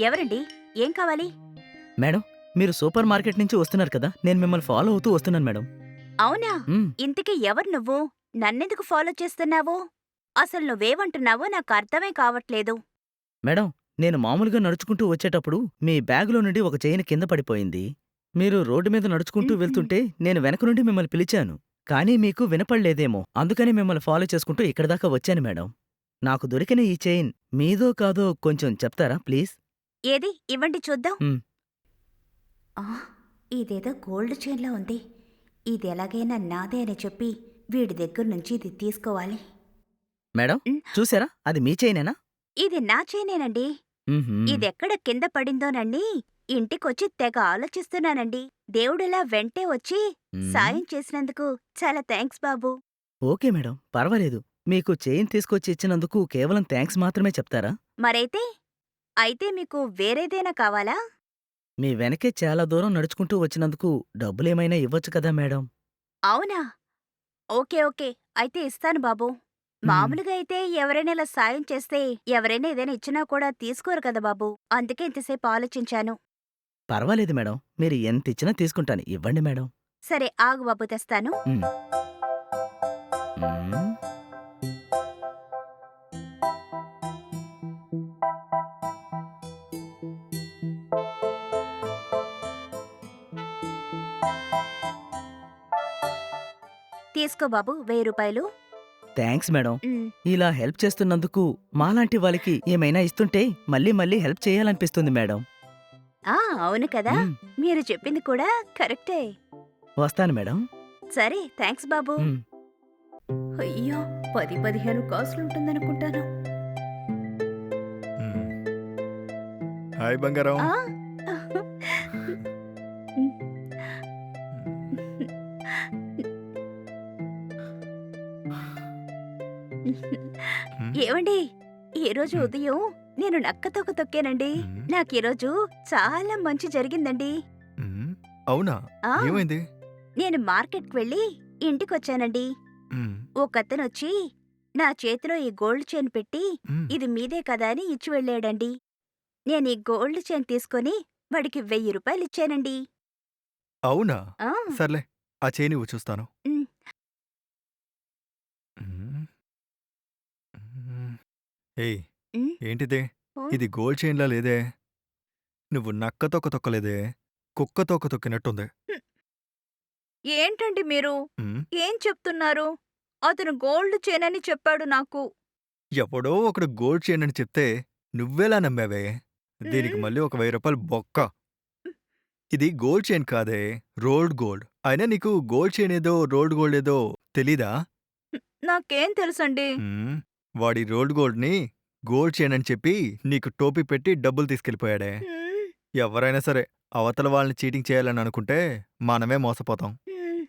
ఎవరండి? ఏం కావాలి? మేడం మీరు సూపర్ మార్కెట్ నుంచి వస్తున్నారు కదా నేను మిమ్మల్ని ఫాలో అవుతూ వస్తున్నాను మేడం. అవునా? మ్మ్, ఇంతకీ ఎవరు నువ్వు? నన్నెందుకు ఫాలో చేస్తున్నావు? అసలు నువ్వేమంటున్నావో నాకు అర్థమే కావట్లేదు. మేడం నేను మామూలుగా నడుచుకుంటూ వచ్చేటప్పుడు మీ బ్యాగులో నుండి ఒక చైన్ కింద పడిపోయింది. మీరు రోడ్డు మీద నడుచుకుంటూ. వెళ్తుంటే నేను వెనక నుండి మిమ్మల్ని పిలిచాను. కానీ మీకు వినపడలేదేమో అందుకని మిమ్మల్ని ఫాలో చేసుకుంటూ ఇక్కడ దాకా వచ్చాను మేడం. నాకు దొరికిన ఈ చైన్ మీదో కాదో కొంచెం చెప్తారా ప్లీజ్? ఏది? ఇవ్వండి చూద్దాం. ఆ, ఇదేదో గోల్డ్ చైన్లా ఉంది. ఇది ఎలాగైనా నాదే అని చెప్పి వీడి దగ్గర నుంచి ఇది తీసుకోవాలి. మేడం మ్. చూసారా? అది మీ చైనేనా? ఇది నా చైనేనండి. మ్మ్హ్మ్. ఇదెక్కడ కింద పడిందోనండి? ఇంటికొచ్చి తెగ ఆలోచిస్తున్నానండి. దేవుడిలా వెంటే వచ్చి. సాయం చేసినందుకు చాలా థ్యాంక్స్ బాబు. ఓకే మేడం పర్వాలేదు. మీకు చైన్ తీసుకొచ్చి ఇచ్చినందుకు కేవలం థ్యాంక్స్ మాత్రమే చెప్తారా? మరైతే అయితే మీకు వేరేదైనా కావాలా? మీ వెనకే చాలా దూరం నడుచుకుంటూ వచ్చినందుకు డబ్బులేమైనా ఇవ్వచ్చు కదా మేడం? అవునా? Okay okay. అయితే ఇస్తాను బాబు. మామూలుగా అయితే ఎవరైనా ఇలా సాయం చేస్తే ఎవరైనా ఏదైనా ఇచ్చినా కూడా తీసుకోరు కదా బాబు. అందుకే ఇంతసేపు ఆలోచించాను. పర్వాలేదు మేడం. మీరు ఎంత ఇచ్చినా తీసుకుంటాను. ఇవ్వండి మేడం. సరే ఆగు బాబు తెస్తాను. మ్మ్. మ్మ్. తీసుకో బాబు వెయ్యి రూపాయలు. Thanks madam. ఉమ్, ఇలా హెల్ప్ చేస్తున్నందుకు మాలాంటి వాళ్ళకి ఏమైనా ఇస్తుంటే మళ్ళీ మళ్ళీ హెల్ప్ చేయాలనిపిస్తుంది మేడం. ఆ అవును కదా. మీరు చెప్పింది కూడా కరెక్టే. వస్తాను మేడం. సరే థ్యాంక్స్ బాబు. అయ్యో పది పదిహేను కాసులు ఉంటుందనుకుంటాను. హాయ్ బంగారం. ఆ, ఏమండి ఈ రోజు. ఉదయం నేను నక్క తొక్క తొక్కానండి. నాకు ఈరోజు చాలా మంచి జరిగిందండి. అవునా? ఆ. ఏమైంది? నేను మార్కెట్కి వెళ్ళి ఇంటికొచ్చానండి. మ్మ్. ఒకతను వచ్చి నా చేతిలో ఈ గోల్డ్ చైన్ పెట్టి మ్మ్. ఇది మీదే కదా అని ఇచ్చి వెళ్ళాడండి. నేను ఈ గోల్డ్ చైన్ తీసుకొని వాడికి వెయ్యి రూపాయలు ఇచ్చానండి అవునా? ఆ, సర్లే ఆ చేయి నువ్వు చూస్తాను మ్మ్. మ్మ్. మ్మ్. ఏయ్. ఏంటిదే. ఇది గోల్డ్ చైన్లా లేదే? నువ్వు నక్క తొక్క తొక్కలేదే? కుక్క తొక్క తొక్కినట్టుంది. ఏంటండి మీరు. ఏం చెప్తున్నారు? అతను గోల్డ్ చైన్ అని చెప్పాడు నాకు. ఎవడో ఒకడు గోల్డ్ చైన్ అని చెప్తే నువ్వెలా నమ్మావే? దీనికి. మళ్ళీ ఒక వెయ్యి రూపాయలు బొక్క. ఇది గోల్డ్ చైన్ కాదే రోల్డ్ గోల్డ్. అయినా నీకు గోల్డ్ చైన్ ఏదో రోల్డ్ గోల్డ్ ఏదో తెలీదా? నాకేం తెలుసండి. వాడి రోల్డ్ గోల్డ్ని గోల్డ్ చైన్ అని చెప్పి నీకు టోపీ పెట్టి డబ్బులు తీసుకెళ్ళిపోయాడే మ్మ్. ఎవరైనా సరే అవతల వాళ్ళని చీటింగ్ చేయాలని అనుకుంటే మనమే మోసపోతాం